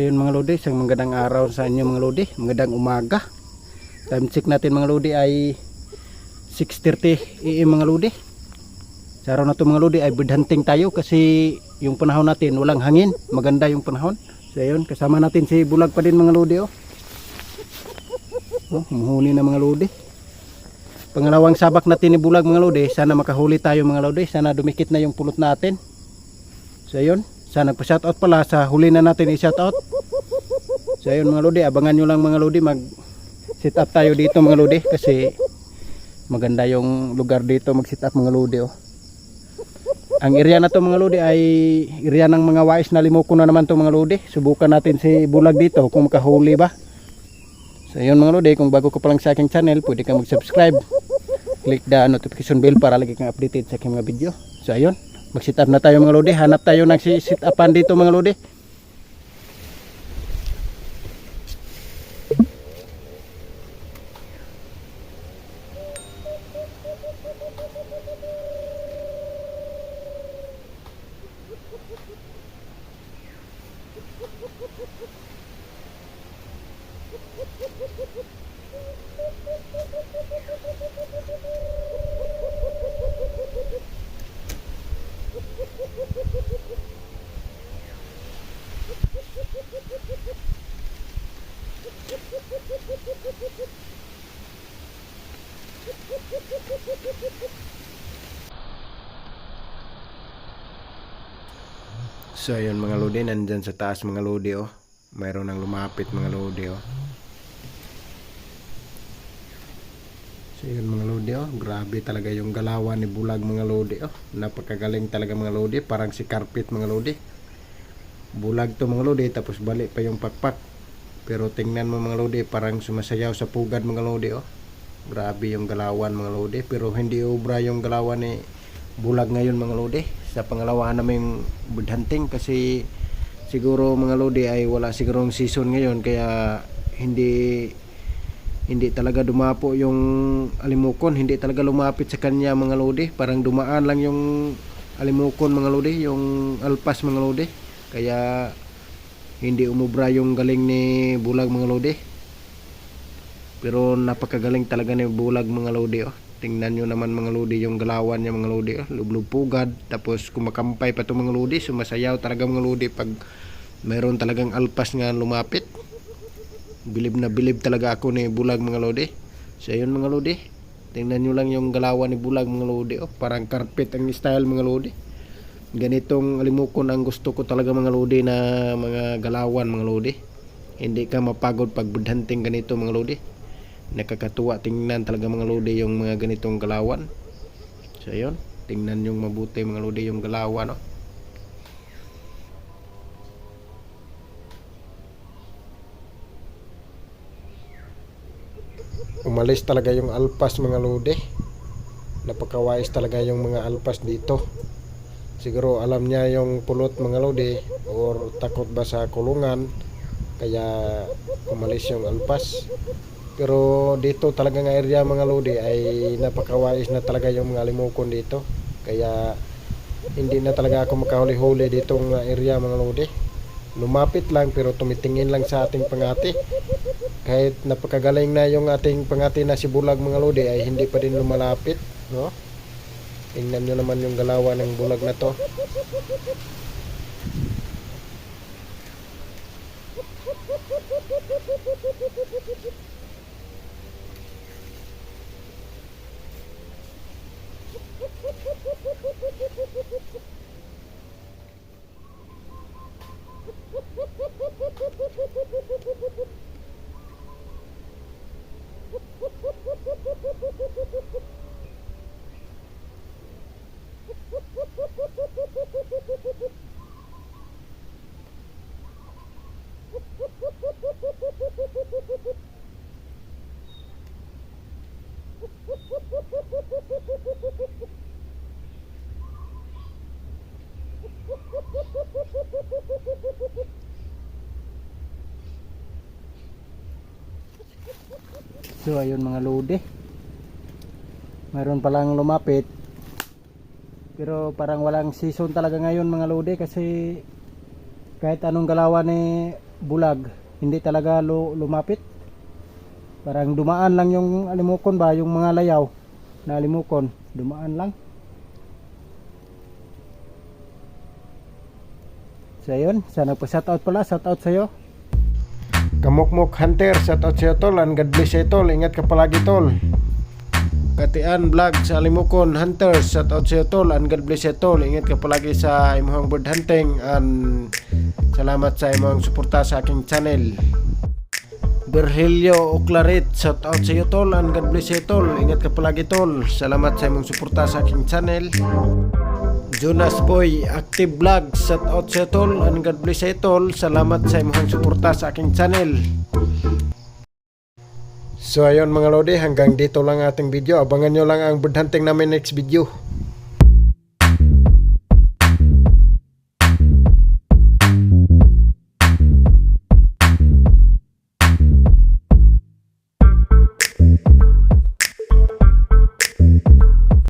yun mga lodi, isang magandang araw sa inyo mga lodi, magandang umaga. Time check natin mga lodi ay 6.30 AM mga lodi. Sa araw na to mga lodi ay bird hunting tayo kasi yung panahon natin walang hangin, maganda yung panahon. So yun, kasama natin si Bulag pa din mga lodi oh. Oh, muhuli na mga lodi. Pangalawang sabak natin ni Bulag mga lodi, sana makahuli tayo mga lodi, sana dumikit na yung pulot natin. So yun, sa nagpa-shoutout pala sa huli na natin i-shoutout. So ayun mga lodi, abangan nyo lang mga lodi mag sit up tayo dito mga lodi kasi maganda yung lugar dito mag sit up mga lodi oh. Ang area na to mga lodi ay area ng mga wais na limuko na naman to mga lodi. Subukan natin si Bulag dito kung makahuli ba. So ayun mga lodi, kung bago ka pa lang sa aking channel, pwede kang mag-subscribe. Click the notification bell para lagi kang updated sa aking mga video. So ayun, mag-sit up na tayo mga lodi. Hanap tayo ng si- sit upan dito mga lodi. So ayun mga lodi, nandyan sa taas mga lodi oh. Mayroon nang lumapit mga lodi oh. So yun mga lodi oh, grabe talaga yung galawan ni Bulag mga lodi oh. Napakagaling talaga mga lodi, parang si Carpet mga lodi. Bulag to mga lodi, tapos balik pa yung pakpak. Pero tingnan mo mga lodi, parang sumasayaw sa pugad mga lodi oh. Grabe yung galawan mga lodi, pero hindi obra yung galawan ni Bulag ngayon mga lodi. Sa pangalawa namin bird hunting kasi siguro mga lodi ay wala sigurong season ngayon kaya hindi hindi talaga dumapo yung alimukon, hindi talaga lumapit sa kanya mga lodi, parang dumaan lang yung alimukon mga lodi, yung alpas mga lodi. Kaya hindi umubra yung galing ni Bulag mga lodi. Pero napakagaling talaga ni Bulag mga lodi oh. Tingnan nyo naman mga lodi yung galawan niya mga lodi oh. Lublub pugad, tapos kumakampay pa to mga lodi, sumasayaw talaga mga lodi pag mayroon talagang alpas nga lumapit bilib na bilib talaga ako ni Bulag mga lodi. So yun mga lodi. Tingnan nyo lang yung galawan ni Bulag mga lodi. Oh, parang carpet ang style mga lodi. Ganitong alimukon ang gusto ko talaga mga lodi na mga galawan mga lodi. Hindi ka mapagod pag bird hunting ganito mga lodi. Nakakatuwa tingnan talaga mga lodi yung mga ganitong galawan. So yun. Tingnan yung mabuti mga lodi yung galawan. Oh. umalis talaga yung alpas mga lodi napakawais talaga yung mga alpas dito siguro alam niya yung pulot mga lodi or takot ba sa kulungan kaya umalis yung alpas pero dito talaga nga area mga lodi ay napakawais na talaga yung mga limukon dito. Kaya hindi na talaga ako makahuli-huli ditong area mga lodi. Lumapit lang pero tumitingin lang sa ating pangati. Kahit napakagaling na yung ating pangati na si Bulag mga lodi ay hindi pa din lumalapit no? Tingnan nyo naman yung galawan ng bulag na to So ayun mga lodi. Mayroon palang lumapit. Pero parang walang season talaga ngayon mga lodi kasi kahit anong galawan ni bulag hindi talaga lu- lumapit parang dumaan lang yung alimukon ba yung mga layaw na alimukon dumaan lang so yun sana po shout out pala shout out sa'yo Kamukmuk Hunter shout out sa'yo tol and God bless sa'yo tol ingat ka palagi tol Katian Vlog sa Alimukon Hunters shout out sa'yo tol and God bless sa'yo tol ingat ka palagi sa imong bird hunting and salamat sa imong suporta sa aking channel Virgilio Oclaret, shout out sa tol and God bless you tol. Ingat ka palagi tol. Salamat sa imong suporta sa aking channel. Jonas Boy, Active Vlog, shout out sa tol and God bless you tol. Salamat sa imong suporta sa aking channel. So ayun mga lodi, hanggang dito lang ating video. Abangan nyo lang ang bird hunting namin next video.